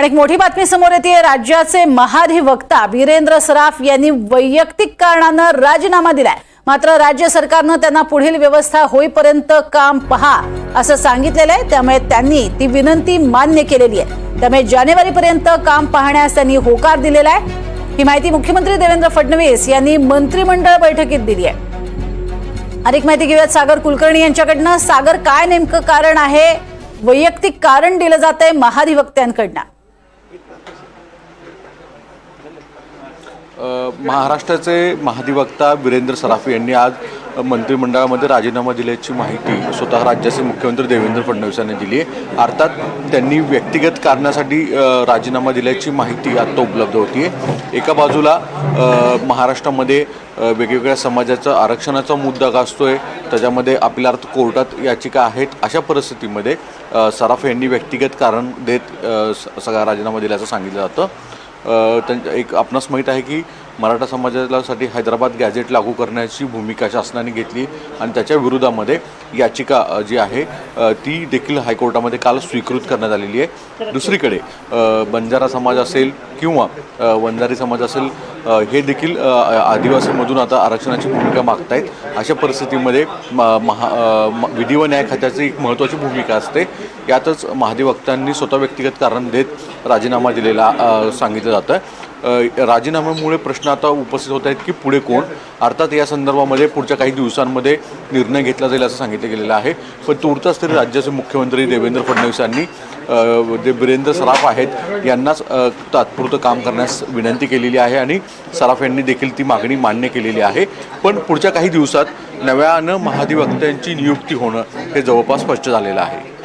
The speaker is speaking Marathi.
आणि एक मोठी बातमी समोर येते. राज्याचे महाधिवक्ता वीरेंद्र सराफ यांनी वैयक्तिक कारणानं राजीनामा दिलाय. मात्र राज्य सरकारनं त्यांना पुढील व्यवस्था होईपर्यंत काम पहा असं सांगितलेलं आहे. त्यामुळे त्यांनी ती विनंती मान्य केलेली आहे. त्यामुळे जानेवारीपर्यंत काम पाहण्यास त्यांनी होकार दिलेला आहे. ही माहिती मुख्यमंत्री देवेंद्र फडणवीस यांनी मंत्रिमंडळ बैठकीत दिली आहे. अधिक माहिती घेऊयात सागर कुलकर्णी यांच्याकडनं. सागर काय नेमकं कारण आहे? वैयक्तिक कारण दिलं जात आहे महाधिवक्त्यांकडनं. महाराष्ट्राचे महाधिवक्ता वीरेंद्र सराफे यांनी आज मंत्रिमंडळामध्ये राजीनामा दिल्याची माहिती स्वतः राज्याचे मुख्यमंत्री देवेंद्र फडणवीस यांनी दिली आहे. अर्थात त्यांनी व्यक्तिगत कारणासाठी राजीनामा दिल्याची माहिती आत्ता उपलब्ध होती आहे. एका बाजूला महाराष्ट्रामध्ये वेगवेगळ्या समाजाचा आरक्षणाचा मुद्दा गाजतोय त्याच्यामध्ये आपल्या अर्थ कोर्टात याचिका आहेत. अशा परिस्थितीमध्ये सराफ यांनी व्यक्तिगत कारण देत स- सगळा राजीनामा दिल्याचं सांगितलं जातं. त्यांच्या एक आपणास माहीत आहे की मराठा समाजासाठी हैदराबाद गॅझेट लागू करण्याची भूमिका शासनाने घेतली आणि त्याच्या विरोधामध्ये याचिका जी आहे ती देखील हायकोर्टामध्ये काल स्वीकृत करण्यात आलेली आहे. दुसरीकडे बंजारा समाज असेल किंवा वंजारी समाज असेल हे देखील आदिवासीमधून आता आरक्षणाची भूमिका मागतायत. अशा परिस्थितीमध्ये म- महा विधी व न्याय खात्याची एक महत्त्वाची भूमिका असते. यातच महाधिवक्तांनी स्वतः व्यक्तिगत कारण देत राजीनामा दिलेला सांगितलं जातं राजीनाम्यामुळे प्रश्न आता उपस्थित होत आहेत की पुढे कोण? अर्थात या संदर्भामध्ये पुढच्या काही दिवसांमध्ये निर्णय घेतला जाईल असं सांगितलं गेलेलं आहे. पण तुर्तास तरी राज्याचे मुख्यमंत्री देवेंद्र फडणवीस यांनी जे वीरेंद्र सराफ आहेत यांनाच तात्पुरतं काम करण्यास विनंती केलेली आहे आणि सराफ यांनी देखील ती मागणी मान्य केलेली आहे. पण पुढच्या काही दिवसात नव्यानं महाधिवक्त्यांची नियुक्ती होणं हे जवळपास स्पष्ट झालेलं आहे.